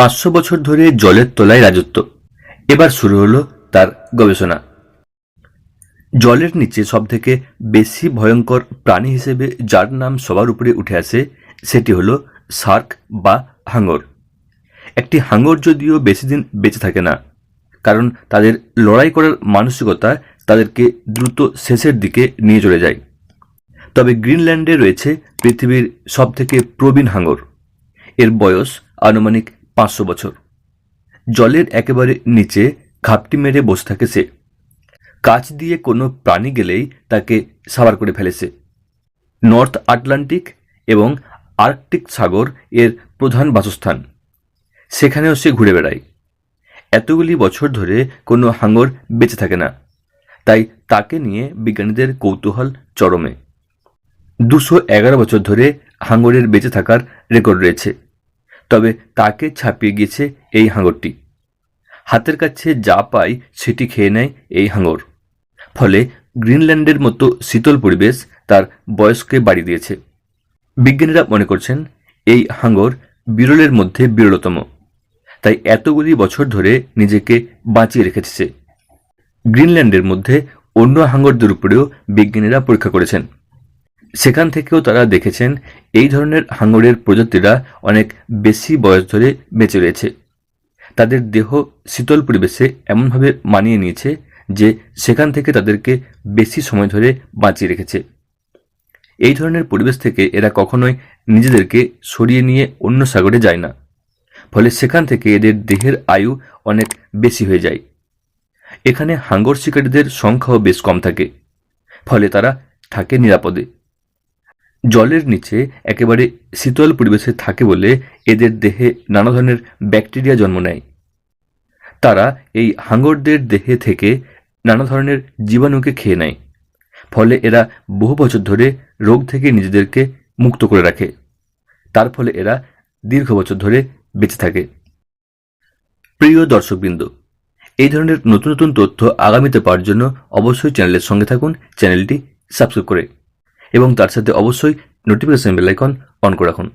পাঁচশো বছর ধরে জলের তলায় রাজত্ব। এবার শুরু হলো তার গবেষণা। জলের নিচে সবথেকে বেশি ভয়ঙ্কর প্রাণী হিসেবে যার নাম সবার উপরে উঠে আসে, সেটি হলো শার্ক বা হাঙর একটি হাঙর যদিও বেশি দিন বেঁচে থাকে না, কারণ তাদের লড়াই করার মানসিকতা তাদেরকে দ্রুত শেষের দিকে নিয়ে চলে যায়। তবে গ্রিনল্যান্ডে রয়েছে পৃথিবীর সবথেকে প্রবীণ হাঙর এর বয়স আনুমানিক পাঁচশো বছর। জলের একেবারে নিচে ঘাপটি মেরে বসে থাকে সে। কাছ দিয়ে কোনো প্রাণী গেলেই তাকে সাবার করে ফেলেছে নর্থ আটলান্টিক এবং আর্কটিক সাগর এর প্রধান বাসস্থান। সেখানেও সে ঘুরে বেড়ায়। এতগুলি বছর ধরে কোনো হাঙর বেঁচে থাকে না। তাই তাকে নিয়ে বিজ্ঞানীদের কৌতূহল চরমে। দুশো এগারো বছর ধরে হাঙরের বেঁচে থাকার রেকর্ড রয়েছে। তবে তাকে ছাপিয়ে গিয়েছে এই হাঙরটি হাতের কাছে যা পায় সেটি খেয়ে নেয় এই হাঙর ফলে গ্রিনল্যান্ডের মতো শীতল পরিবেশ তার বয়সকে বাড়িয়ে দিয়েছে। বিজ্ঞানীরা মনে করছেন, এই হাঙর বিরলের মধ্যে বিরলতম। তাই এতগুলি বছর ধরে নিজেকে বাঁচিয়ে রেখেছে গ্রিনল্যান্ডের মধ্যে অন্য হাঙরদের উপরেও বিজ্ঞানীরা পরীক্ষা করেছেন। সেখান থেকেও তারা দেখেছেন এই ধরনের হাঙরের প্রজাতিরা অনেক বেশি বয়স ধরে বেঁচে রয়েছে। তাদের দেহ শীতল পরিবেশে এমনভাবে মানিয়ে নিয়েছে যে সেখান থেকে তাদেরকে বেশি সময় ধরে বাঁচিয়ে রেখেছে। এই ধরনের পরিবেশ থেকে এরা কখনোই নিজেদেরকে সরিয়ে নিয়ে অন্য সাগরে যায় না। ফলে সেখান থেকে এদের দেহের আয়ু অনেক বেশি হয়ে যায়। এখানে হাঙ্গর শিকারীদের সংখ্যাও বেশ কম থাকে। ফলে তারা থাকে নিরাপদে। জলের নিচে একেবারে শীতল পরিবেশে থাকে বলে এদের দেহে নানা ধরনের ব্যাকটেরিয়া জন্ম নেয়। তারা এই হাঙ্গরদের দেহে থেকে নানা ধরনের জীবাণুকে খেয়ে নেয়। ফলে এরা বহু বছর ধরে রোগ থেকে নিজেদেরকে মুক্ত করে রাখে। তার ফলে এরা দীর্ঘ বছর ধরে বেঁচে থাকে। প্রিয় দর্শকবৃন্দ, এই ধরনের নতুন নতুন তথ্য আগামীতে পাওয়ার জন্য অবশ্যই চ্যানেলের সঙ্গে থাকুন। চ্যানেলটি সাবস্ক্রাইব করে এবং তার সাথে অবশ্যই নোটিফিকেশন বেল আইকন অন করে রাখুন।